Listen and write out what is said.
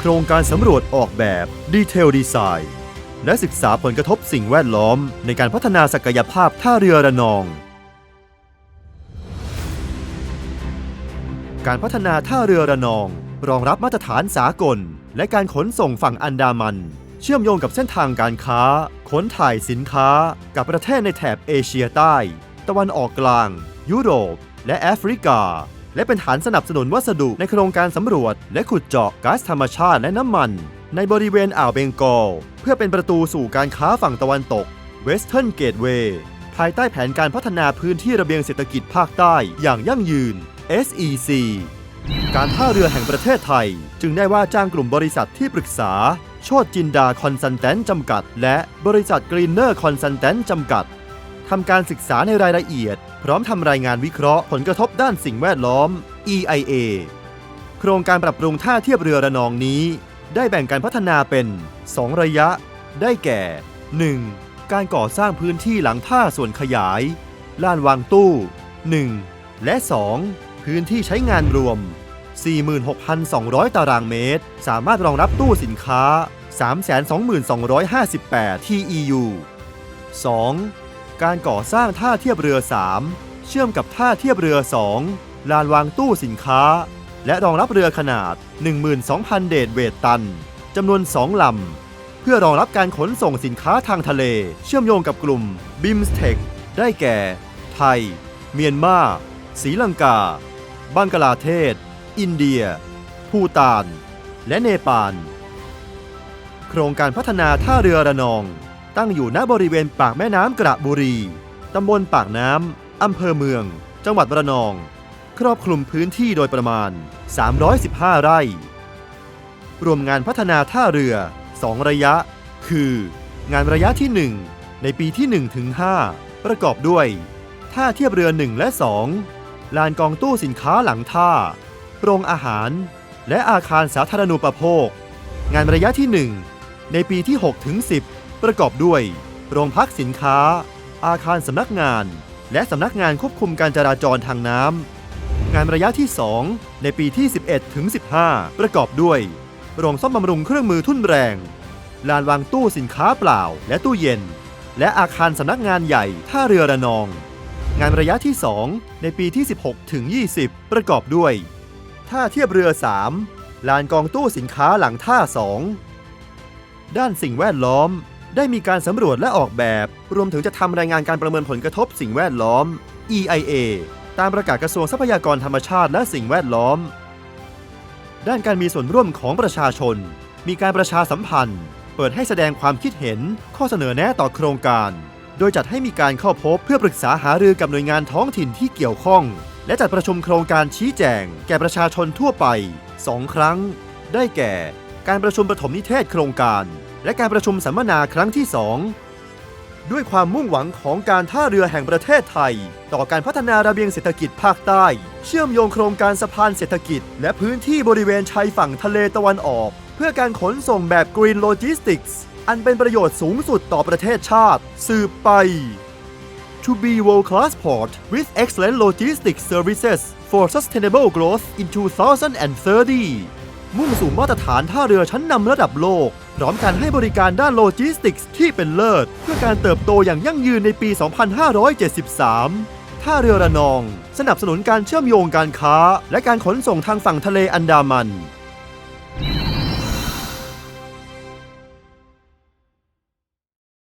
โครงการสำรวจออกแบบดีเทลดีไซน์และศึกษาผลกระทบสิ่งแวดล้อมในการพัฒนาศักยภาพท่าเรือระนอง การพัฒนาท่าเรือระนอง รองรับมาตรฐานสากล และการขนส่งฝั่งอันดามัน เชื่อมโยงกับเส้นทางการค้า ขนถ่ายสินค้า กับประเทศในแถบเอเชียใต้ ตะวันออกกลาง ยุโรป และแอฟริกา และเป็นฐานสนับสนุนวัสดุในโครงการสำรวจ และขุดเจาะก๊าซธรรมชาติและน้ำมัน ในบริเวณอ่าวเบงกอล เพื่อเป็นประตูสู่การค้าฝั่งตะวันตก Western Gateway ภายใต้แผนการพัฒนาพื้นที่ระเบียงเศรษฐกิจภาคใต้อย่างยั่งยืน SEC การท่าเรือแห่งประเทศไทย จึงได้ว่าจ้างกลุ่มบริษัทที่ปรึกษา โชดจินดาคอนซัลแทนจำกัด และบริษัทกรีนเนอร์คอนซัลแทนจำกัด ทำการศึกษาในรายละเอียด พร้อมทำรายงานวิเคราะห์ผลกระทบด้านสิ่งแวดล้อม EIA โครงการปรับปรุงท่าเทียบเรือระนองนี้ ได้แบ่งการพัฒนาเป็น 2 ระยะ ได้แก่ 1. การก่อสร้างพื้นที่หลังท่าส่วนขยาย ลานวางตู้ 1. และ 2. พื้นที่ใช้งานรวม 46,200 ตารางเมตร สามารถรองรับตู้สินค้า 322,258 TEU 2. การก่อสร้างท่าเทียบเรือ 3 เชื่อมกับท่าเทียบเรือ 2 ลานวางตู้สินค้า และรองรับเรือขนาด 12,000 เดดเวทตันจำนวน 2 ลำ เพื่อรองรับการขนส่งสินค้าทางทะเล เชื่อมโยงกับกลุ่ม BIMSTEC ได้แก่ ไทย เมียนมาศรีลังกา บังกลาเทศ อินเดีย ภูตาน และเนปาล โครงการพัฒนาท่าเรือระนอง ตั้งอยู่ณบริเวณปากแม่น้ำกระบุรี ตำบลปากน้ำ อำเภอเมือง จังหวัดระนอง ครอบคลุมพื้นที่โดยประมาณ 315 ไร่ รวมงานพัฒนาท่าเรือ 2 ระยะ คือ งานระยะที่ 1 ในปีที่1ถึง5ประกอบด้วย ท่าเทียบเรือ 1 และ 2 ลานกองตู้สินค้าหลังท่า โรงอาหาร และอาคารสาธารณูปโภค งานระยะที่ 1 ในปีที่6ถึง10 ประกอบด้วย โรงพักสินค้า อาคารสำนักงาน และสำนักงานควบคุมการจราจรทางน้ำงานระยะที่ 2 ในปีที่ 11ถึง15 ประกอบด้วย โรงซ่อมบำรุงเครื่องมือทุ่นแรง ลานวางตู้สินค้าเปล่า และตู้เย็น และอาคารสำนักงานใหญ่ท่าเรือระนอง งานระยะที่ 2 ในปีที่ 16ถึง20 ประกอบด้วยท่าเทียบเรือ 3 ลานกองตู้สินค้าหลังท่า 2 ด้านสิ่งแวดล้อม ได้มีการสำรวจและออกแบบ รวมถึงจะทำรายงานการประเมินผลกระทบสิ่งแวดล้อม EIA ตามประกาศกระทรวงทรัพยากรธรรมชาติและสิ่งแวดล้อม ด้านการมีส่วนร่วมของประชาชน มีการประชาสัมพันธ์ เปิดให้แสดงความคิดเห็น ข้อเสนอแนะต่อโครงการ โดยจัดให้มีการเข้าพบเพื่อปรึกษาหารือกับหน่วยงานท้องถิ่นที่เกี่ยวข้อง และจัดประชุมโครงการชี้แจง แก่ประชาชนทั่วไป 2 ครั้ง ได้แก่ การประชุมปฐมนิเทศโครงการ และการประชุมสัมมนาครั้งที่ 2 ด้วยความมุ่งหวังของการท่าเรือแห่งประเทศไทย ต่อการพัฒนาระเบียงเศรษฐกิจภาคใต้ เชื่อมโยงโครงการสะพานเศรษฐกิจ และพื้นที่บริเวณชายฝั่งทะเลตะวันออก เพื่อการขนส่งแบบ Green Logistics อันเป็นประโยชน์สูงสุดต่อประเทศชาติ สืบไป To be world-class port with excellent logistics services for sustainable growth in 2030มุ่งสู่มาตรฐานท่าเรือชั้นนำระดับโลก พร้อมการให้บริการด้านโลจิสติกส์ที่เป็นเลิศ เพื่อการเติบโตอย่างยั่งยืนในปี 2573 ท่าเรือระนอง สนับสนุนการเชื่อมโยงการค้า และการขนส่งทางฝั่งทะเลอันดามัน